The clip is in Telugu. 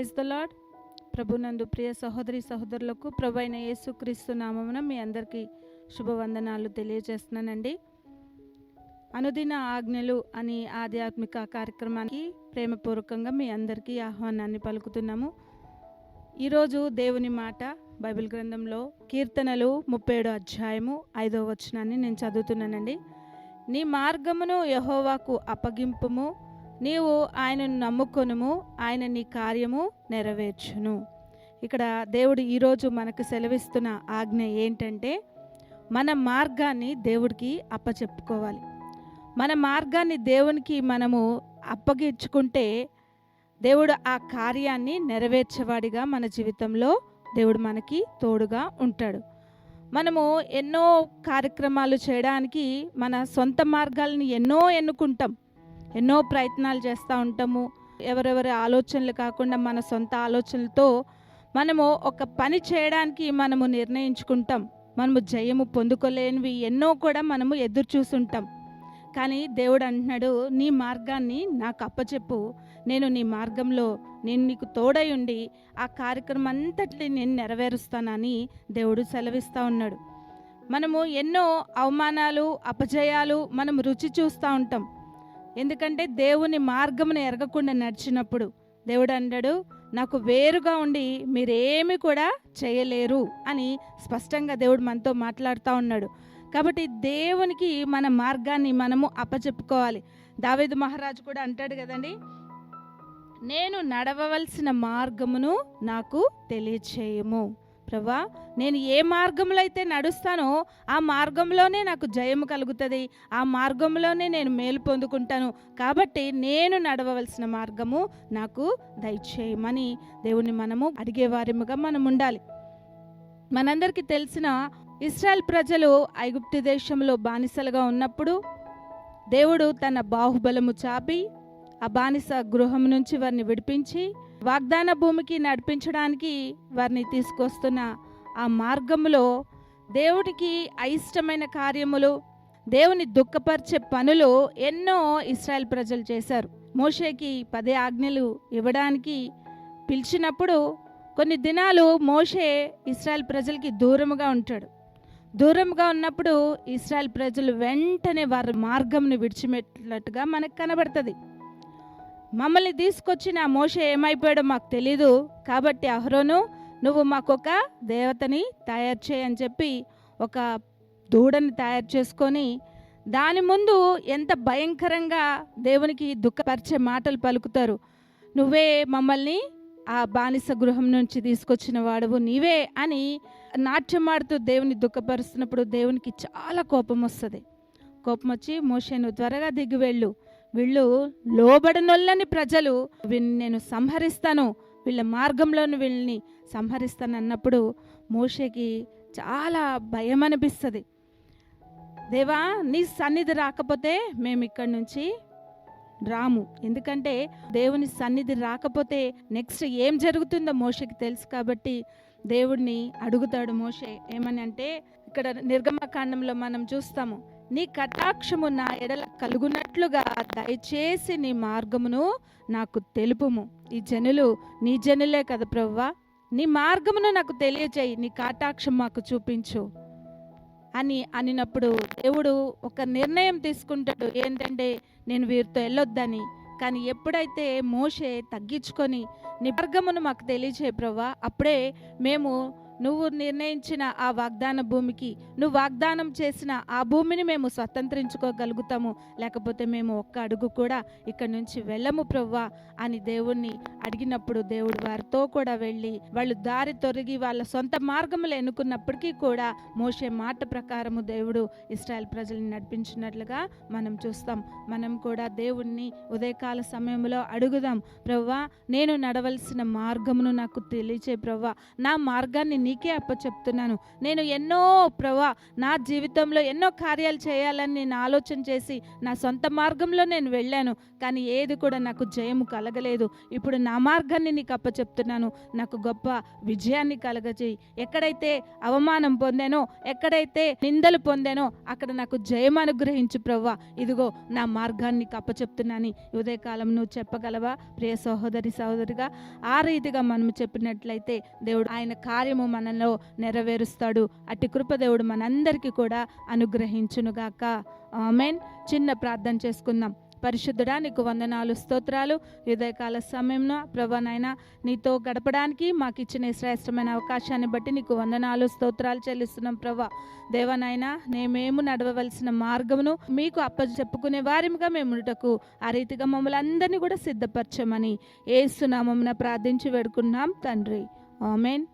ప్రైజ్ ద లాడ్ ప్రభునందు ప్రియ సహోదరి సహోదరులకు ప్రభు అయిన యేసుక్రీస్తు నామమున మీ అందరికీ శుభవందనాలు తెలియజేస్తున్నానండి. అనుదిన ఆజ్ఞలు అని ఆధ్యాత్మిక కార్యక్రమానికి ప్రేమపూర్వకంగా మీ అందరికీ ఆహ్వానాన్ని పలుకుతున్నాము. ఈరోజు దేవుని మాట బైబిల్ గ్రంథంలో కీర్తనలు ముప్పై ఏడు అధ్యాయము ఐదో వచనాన్ని నేను చదువుతున్నానండి. నీ మార్గమును యహోవాకు అప్పగింపుము నీవు ఆయనను నమ్ముకొనుము ఆయన నీ కార్యము నెరవేర్చును. ఇక్కడ దేవుడు ఈరోజు మనకు సెలవిస్తున్న ఆజ్ఞ ఏంటంటే మన మార్గాన్ని దేవుడికి అప్పచెప్పుకోవాలి. మన మార్గాన్ని దేవునికి మనము అప్పగించుకుంటే దేవుడు ఆ కార్యాన్ని నెరవేర్చేవాడిగా మన జీవితంలో దేవుడు మనకి తోడుగా ఉంటాడు. మనము ఎన్నో కార్యక్రమాలు చేయడానికి మన సొంత మార్గాలని ఎన్నో ఎన్నుకుంటాం. ఎన్నో ప్రయత్నాలు చేస్తూ ఉంటాము. ఎవరెవరి ఆలోచనలు కాకుండా మన సొంత ఆలోచనలతో మనము ఒక పని చేయడానికి మనము నిర్ణయించుకుంటాం. మనము జయము పొందుకోలేనివి ఎన్నో కూడా మనము ఎదురు చూసుంటాం కానీ దేవుడు అంటున్నాడు నీ మార్గాన్ని నాకు అప్పచెప్పు. నేను నీ మార్గంలో నేను నీకు తోడై ఉండి ఆ కార్యక్రమం అంతటి నేను నెరవేరుస్తానని దేవుడు సెలవిస్తూ ఉన్నాడు. మనము ఎన్నో అవమానాలు అపజయాలు మనం రుచి చూస్తూ ఉంటాం. ఎందుకంటే దేవుని మార్గమును ఎరగకుండా నడిచినప్పుడు దేవుడు అన్నాడు నాకు వేరుగా ఉండి మీరేమి కూడా చేయలేరు అని స్పష్టంగా దేవుడు మనతో మాట్లాడుతూ ఉన్నాడు. కాబట్టి దేవునికి మన మార్గాన్ని మనము అప్పచెప్పుకోవాలి. దావేదు మహారాజు కూడా అంటాడు కదండి నేను నడవవలసిన మార్గమును నాకు తెలియచేయము. ప్రభా నేను ఏ మార్గంలో అయితే నడుస్తానో ఆ మార్గంలోనే నాకు జయము కలుగుతుంది. ఆ మార్గంలోనే నేను మేలు పొందుకుంటాను. కాబట్టి నేను నడవవలసిన మార్గము నాకు దయచేయమని దేవుని మనము అడిగేవారిముగా మనం ఉండాలి. మనందరికీ తెలిసిన ఇస్రాయల్ ప్రజలు ఐగుప్తు దేశంలో బానిసలుగా ఉన్నప్పుడు దేవుడు తన బాహుబలము చాపి ఆ బానిస గృహం నుంచి వారిని విడిపించి వాగ్దాన భూమికి నడిపించడానికి వారిని తీసుకొస్తున్న ఆ మార్గంలో దేవుడికి అయిష్టమైన కార్యములు దేవుని దుఃఖపరిచే పనులు ఎన్నో ఇస్రాయల్ ప్రజలు చేశారు. మోషేకి పదే ఆజ్ఞలు ఇవ్వడానికి పిలిచినప్పుడు కొన్ని దినాలు మోషే ఇస్రాయల్ ప్రజలకి దూరముగా ఉంటాడు. దూరంగా ఉన్నప్పుడు ఇస్రాయల్ ప్రజలు వెంటనే వారి మార్గంను విడిచిపెట్టినట్టుగా మనకు కనబడుతుంది. మమ్మల్ని తీసుకొచ్చిన మోషే ఏమైపోయాడో మాకు తెలీదు. కాబట్టి అహరోను నువ్వు మాకొక దేవతని తయారు చేయని చెప్పి ఒక దూడని తయారు చేసుకొని దాని ముందు ఎంత భయంకరంగా దేవునికి దుఃఖపరిచే మాటలు పలుకుతారు. నువ్వే మమ్మల్ని ఆ బానిస గృహం నుంచి తీసుకొచ్చిన వాడవు నీవే అని నాట్యమాడుతూ దేవుని దుఃఖపరుస్తున్నప్పుడు దేవునికి చాలా కోపం వస్తుంది. కోపం వచ్చి మోషేను త్వరగా దిగి వెళ్ళు. వీళ్ళు లోబడనొల్లని ప్రజలు వీళ్ళని నేను సంహరిస్తాను వీళ్ళ మార్గంలోని వీళ్ళని సంహరిస్తాను అన్నప్పుడు మోషేకి చాలా భయం అనిపిస్తుంది. దేవా నీ సన్నిధి రాకపోతే మేము ఇక్కడి నుంచి రాము. ఎందుకంటే దేవుని సన్నిధి రాకపోతే నెక్స్ట్ ఏం జరుగుతుందో మోషకి తెలుసు కాబట్టి దేవుడిని అడుగుతాడు మోషే. ఏమని అంటే ఇక్కడ నిర్గమకాండంలో మనం చూస్తాము నీ కటాక్షము నా ఎడల కలుగునట్లుగా దయచేసి నీ మార్గమును నాకు తెలుపుము. ఈ జనులు నీ జనులే కదా ప్రవ్వా. నీ మార్గమును నాకు తెలియజేయి నీ కటాక్షం మాకు చూపించు అని అనినప్పుడు దేవుడు ఒక నిర్ణయం తీసుకుంటాడు. ఏంటంటే నేను వీరితో వెళ్ళొద్దని. కానీ ఎప్పుడైతే మోషే తగ్గించుకొని నీ మార్గమును మాకు తెలియచే ప్రవ్వా అప్పుడే మేము నువ్వు నిర్ణయించిన ఆ వాగ్దాన భూమికి నువ్వు వాగ్దానం చేసిన ఆ భూమిని మేము స్వతంత్రించుకోగలుగుతాము. లేకపోతే మేము ఒక్క అడుగు కూడా ఇక్కడి నుంచి వెళ్ళము ప్రవ్వా అని దేవుణ్ణి అడిగినప్పుడు దేవుడు వారితో కూడా వెళ్ళి వాళ్ళు దారి తొరిగి వాళ్ళ సొంత మార్గములు ఎన్నుకున్నప్పటికీ కూడా మోసే మాట ప్రకారము దేవుడు ఇస్రాయల్ ప్రజల్ని నడిపించినట్లుగా మనం చూస్తాం. మనం కూడా దేవుణ్ణి ఉదయకాల సమయంలో అడుగుదాం. ప్రవ్వా నేను నడవలసిన మార్గమును నాకు తెలియచే ప్రవ్వా. నా మార్గాన్ని నీకే అప్పచెప్తున్నాను నేను ఎన్నో ప్రభా నా జీవితంలో ఎన్నో కార్యాలు చేయాలని నేను ఆలోచన చేసి నా సొంత మార్గంలో నేను వెళ్ళాను. కానీ ఏది కూడా నాకు జయము కలగలేదు. ఇప్పుడు నా మార్గాన్ని నీకు అప్పచెప్తున్నాను నాకు గొప్ప విజయాన్ని కలగజేయి. ఎక్కడైతే అవమానం పొందానో ఎక్కడైతే నిందలు పొందానో అక్కడ నాకు జయం అనుగ్రహించు ప్రవ్వా ఇదిగో నా మార్గాన్ని నీకు ఉదయకాలం నువ్వు చెప్పగలవా? ప్రియ సహోదరి సహోదరిగా ఆ రీతిగా మనము చెప్పినట్లయితే దేవుడు ఆయన కార్యము మనలో నెరవేరుస్తాడు. అట్టి కృపదేవుడు మనందరికీ కూడా అనుగ్రహించునుగాక ఆమెన్. చిన్న ప్రార్థన చేసుకుందాం. పరిశుద్ధుడా నీకు వందనాలు స్తోత్రాలు. ఉదయకాల సమయంలో ప్రభానైనా నీతో గడపడానికి మాకు ఇచ్చిన శ్రేష్టమైన అవకాశాన్ని బట్టి నీకు వందనాలు స్తోత్రాలు చెల్లిస్తున్నాం ప్రభా. దేవనైనా మేమేము నడవవలసిన మార్గమును మీకు అప్ప చెప్పుకునే వారిగా మేము ఉండుటకు ఆ రీతిగా మమ్మల్ని అందరినీ కూడా సిద్ధపరచమని ఏసునామమున ప్రార్థించి వేడుకున్నాం తండ్రి. ఆమెన్.